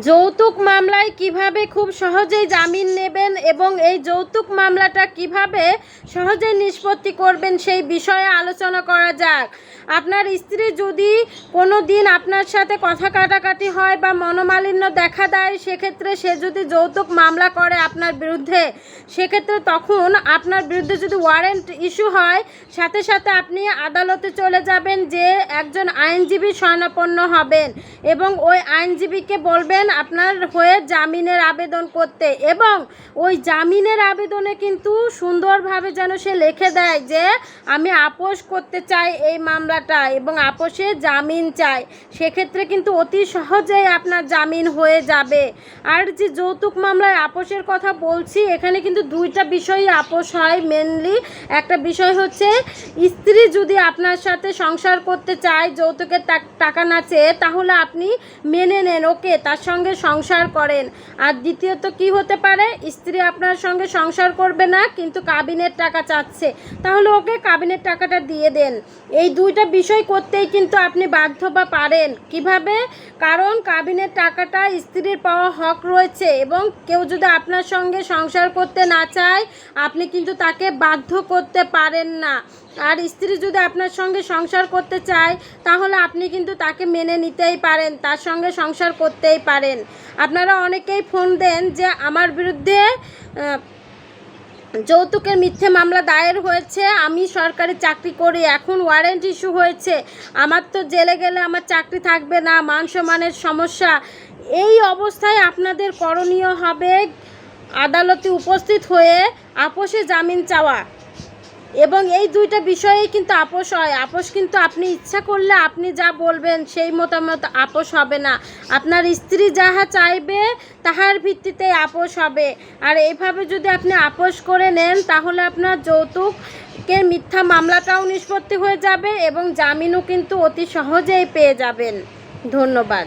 যৌতুক মামলায় কীভাবে খুব সহজেই জামিন নেবেন এবং এই যৌতুক মামলাটা কীভাবে সহজে নিষ্পত্তি করবেন সেই বিষয়ে আলোচনা করা যাক। আপনার স্ত্রী যদি কোনো দিন আপনার সাথে কথা কাটাকাটি হয় বা মনোমালিন্য দেখা দেয়, সেক্ষেত্রে সে যদি যৌতুক মামলা করে আপনার বিরুদ্ধে, সেক্ষেত্রে তখন আপনার বিরুদ্ধে যদি ওয়ারেন্ট ইস্যু হয়, সাথে সাথে আপনি আদালতে চলে যাবেন যে একজন আইনজীবী স্বর্ণাপন্ন হবেন এবং ওই আইনজীবীকে বলবেন আপনার হয়ে জামিনের আবেদন করতে এবং ওই জামিনের আবেদনে কিন্তু সুন্দরভাবে যেন সে লিখে দেয় যে, আমি আপোষ করতে চাই এই মামলাটা এবং আপোষে জামিন চাই। সেক্ষেত্রে কিন্তু অতি সহজেই আপনার জামিন হয়ে যাবে। আর যে যৌতুক মামলায় আপোষের কথা বলছি, এখানে কিন্তু দুইটা বিষয়ই আপোষ হয় মেনলি একটা বিষয় হচ্ছে, স্ত্রী যদি আপনার সাথে সংসার করতে চায়, যৌতুকের টাকা না চেয়ে, তাহলে আপনি মেনে নেন, ওকে, তার সঙ্গে সংসার করেন। আর দ্বিতীয়ত কি হতে পারে? স্ত্রী আপনার সঙ্গে সংসার করবে না, কিন্তু কাবিনের টাকা চাচ্ছে। তাহলে ওকে কাবিনের টাকাটা দিয়ে দেন। এই দুইটা বিষয় করতেই কিন্তু আপনি বাধ্য বা পারেন। কীভাবে? কারণ কাবিনের টাকাটা স্ত্রীর পাওয়া হক রয়েছে এবং কেউ যদি আপনার সঙ্গে সংসার করতে না চায়, আপনি কিন্তু তাকে বাধ্য করতে পারেন না। আর স্ত্রী যদি আপনার সঙ্গে সংসার করতে চায়, তাহলে আপনি কিন্তু তাকে মেনে নিতেই পারেন, তার সঙ্গে সংসার করতেই পারেন। আপনারা অনেকেই ফোন দেন যে, আমার বিরুদ্ধে যৌতুকের মিথ্যে মামলা দায়ের হয়েছে, আমি সরকারি চাকরি করি, এখন ওয়ারেন্ট ইস্যু হয়েছে, আমার তো জেলে গেলে আমার চাকরি থাকবে না, মান সম্মানের সমস্যা। এই অবস্থায় আপনাদের করণীয় হবে আদালতে উপস্থিত হয়ে আপোষে জামিন চাওয়া। এবং এই দুইটা বিষয়েই কিন্তু আপোষ হয়। আপোষ কিন্তু আপনি ইচ্ছা করলে আপনি যা বলবেন সেই মতামত আপোষ হবে না। আপনার স্ত্রী যাহা চাইবে, তাহার ভিত্তিতে আপোষ হবে। আর এইভাবে যদি আপনি আপোষ করে নেন, তাহলে আপনার যৌতুকের মিথ্যা মামলাটাও নিষ্পত্তি হয়ে যাবে এবং জামিনও কিন্তু অতি সহজেই পেয়ে যাবেন। ধন্যবাদ।